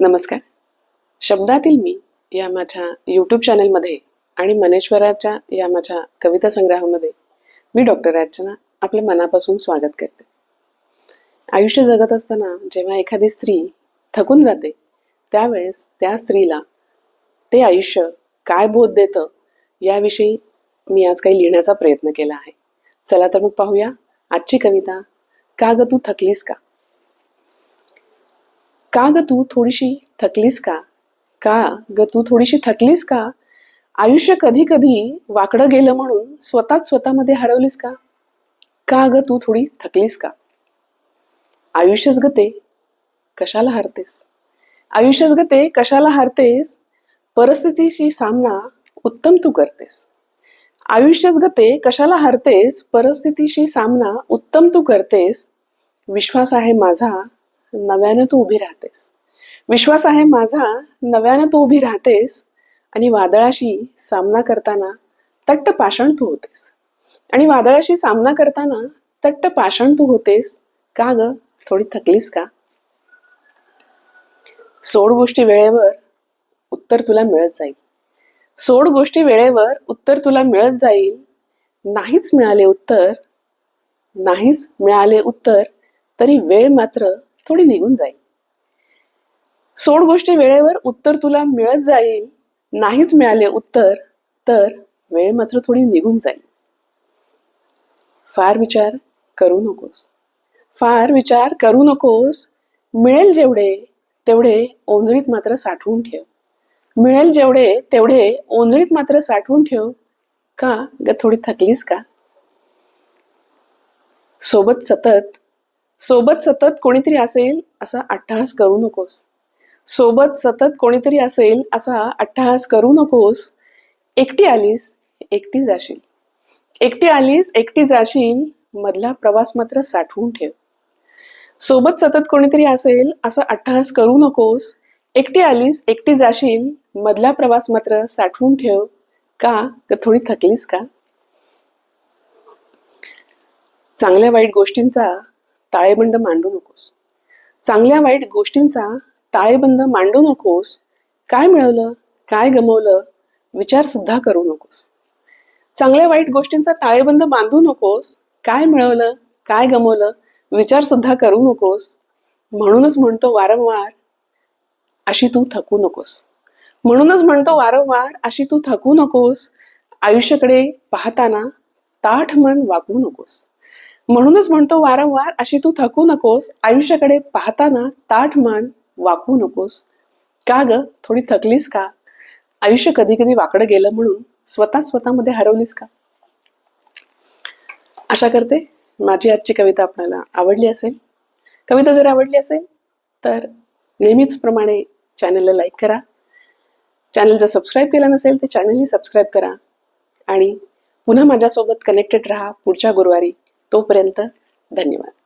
नमस्कार. शब्दातील मी या माझ्या यूट्यूब चॅनलमध्ये आणि मनेश्वराच्या या माझ्या कविता संग्रहामध्ये मी डॉक्टर अर्चना आपल्या मनापासून स्वागत करते. आयुष्य जगत असताना जेव्हा एखादी स्त्री थकून जाते त्यावेळेस त्या स्त्रीला ते आयुष्य काय बोध देतं याविषयी मी आज काही लिहिण्याचा प्रयत्न केला आहे. चला तर मग पाहूया आजची कविता का ग तू थकलीस का? का ग तू थोडीशी थकलीस का? का ग तू थोडीशी थकलीस का? आयुष्य कधी कधी वाकडं गेलं म्हणून स्वतःच स्वतःमध्ये हरवलीस का? का ग तू थोडी थकलीस का? आयुष्यच गते कशाला हारतेस? आयुष्यच गते कशाला हारतेस? परिस्थितीशी सामना उत्तम तू करतेस. आयुष्यच गते कशाला हारतेस? परिस्थितीशी सामना उत्तम तू करतेस. विश्वास आहे माझा नव्यानं तू उभी राहतेस. विश्वास आहे माझा नव्यानं तू उभी राहतेस आणि वादळाशी सामना करताना तट्ट पाषाण तू होतेस. आणि वादळाशी सामना करताना तट्ट पाषाण तू होतेस. का ग? थोडी थकलीस का? सोड गोष्टी वेळेवर उत्तर तुला मिळत जाईल. सोड गोष्टी वेळेवर उत्तर तुला मिळत जाईल. नाहीच मिळाले उत्तर नाहीच मिळाले उत्तर तरी वेळ मात्र थोडी निघून जाईल. सोड गोष्टी वेळेवर उत्तर तुला मिळत जाईल. नाहीच मिळाले उत्तर तर वेळ मात्र थोडी निघून जाईल. फार विचार करू नकोस. फार विचार करू नकोस. मिळेल जेवढे तेवढे ओंजळीत मात्र साठवून ठेव. मिळेल जेवढे तेवढे ओंजळीत मात्र साठवून ठेव. का ग थोडी थकलीस का? सोबत सतत सोबत सतत कोणीतरी असेल असा अट्टहास करू नकोस. सोबत सतत कोणीतरी असेल असा अट्टहास करू नकोस. एकटी आलीस एकटी जाशील. एकटी आलीस एकटी जाशील मधला प्रवास मात्र साठवून ठेव. सोबत सतत कोणीतरी असेल असा अट्टहास करू नकोस. एकटी आलीस एकटी जाशील मधला प्रवास मात्र साठवून ठेव. का? थोडी थकलीस का? चांगल्या वाईट गोष्टींचा ताळेबंद मांडू नकोस. चांगल्या वाईट गोष्टींचा ताळेबंद मांडू नकोस. काय मिळवलं? काय गमवलं? विचार सुद्धा करू नकोस. चांगल्या वाईट गोष्टींचा ताळेबंद बांधू नकोस. काय मिळवलं? काय गमवलं? विचार सुद्धा करू नकोस. म्हणूनच म्हणतो वारंवार अशी तू थकू नकोस. म्हणूनच म्हणतो वारंवार अशी तू थकू नकोस. आयुष्याकडे पाहताना ताठ मन वागवू नकोस. म्हणूनच म्हणतो वारंवार अशी तू थकू नकोस आयुष्याकडे पाहताना ताठ मन वाकवू नकोस. का ग? थोडी थकलीस का? आयुष्य कधी कधी वाकडं गेलं म्हणून स्वतः स्वतःमध्ये हरवलीस का? आशा करते माझी आजची कविता आपल्याला आवडली असेल. कविता जर आवडली असेल तर नेहमीच प्रमाणे चॅनलला लाईक करा. चॅनल जर सबस्क्राईब केलं नसेल तर चॅनलही सबस्क्राईब करा. आणि पुन्हा माझ्यासोबत कनेक्टेड राहा पुढच्या गुरुवारी. तोपर्यंत धन्यवाद.